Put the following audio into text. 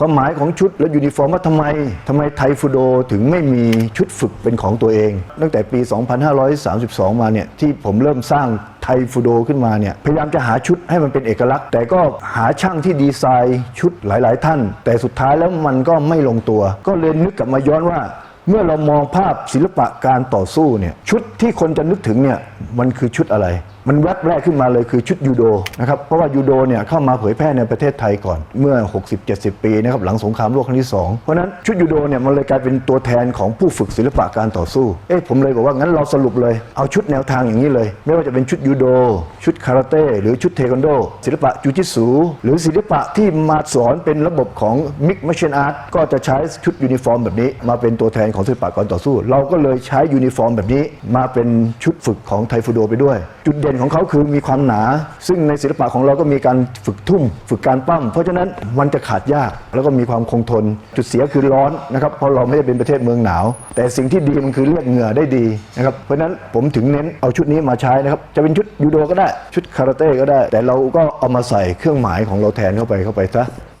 ความหมายของชุดและยูนิฟอร์มว่าทำไมทำไมไทยฟูโดถึงไม่มีชุดฝึกเป็นของตัวเอง ตั้งแต่ปี 2532 มาเนี่ยที่ผมเริ่มสร้างไทยฟูโดขึ้นมาเนี่ยพยายามจะหาชุดให้มันเป็นเอกลักษณ์ แต่ก็หาช่างที่ดีไซน์ชุดหลาย ๆ ท่าน แต่สุดท้ายแล้วมันก็ไม่ลงตัว ก็เลยนึกกลับมาย้อนว่าเมื่อเรามองภาพศิลปะการต่อสู้เนี่ยชุดที่คนจะนึกถึงเนี่ยมันคือชุดอะไร มันแวบแรกขึ้นมาเลยคือชุดยูโดนะครับเพราะว่ายูโดเนี่ยเข้ามาเผยแพร่ในประเทศไทยก่อนเมื่อ 60-70 ปีนะครับหลังสงครามโลกครั้งที่ 2 เพราะนั้นชุดยูโดเนี่ยมันเลยกลายเป็นตัวแทนของผู้ฝึกศิลปะการต่อสู้เอ๊ะผมเลยบอกว่างั้นเราสรุปเลยเอาชุดแนวทางอย่างนี้เลย ไม่ว่าจะเป็นชุดยูโด ชุดคาราเต้หรือชุดเทควันโด ศิลปะจูจิสูหรือศิลปะที่มาสอนเป็นระบบของมิกม c ช i นอาร์ตก็จะใช้ชุดยูนิฟอร์มแบบนี้ มาเป็นตัวแทนของศิลปะการต่อสู้ เราก็เลยใช้ยูนิฟอร์มแบบนี้มาเป็นชุดฝึกของไทฟูโดไปด้วย จุดเด่นของเขาคือมีความหนา ซึ่งในศิลปะของเราก็มีการฝึกทุ่ม ฝึกการปั้มเพราะฉะนั้นมันจะขาดยากแล้วก็มีความคงทน จุดเสียคือร้อนนะครับเพราะเราไม่ได้เป็นประเทศเมืองหนาว แต่สิ่งที่ดีมันคือเรียกเหงื่อได้ดีนะครับเพราะฉะนั้นผมถึงเน้นเอาชุดนี้มาใช้นะครับจะเป็นชุดยูโดก็ได้ชุดคาราเต้ก็ได้ แต่เราก็เอามาใส่เครื่องหมายของเราแทนเข้าไปเข้าไปซะ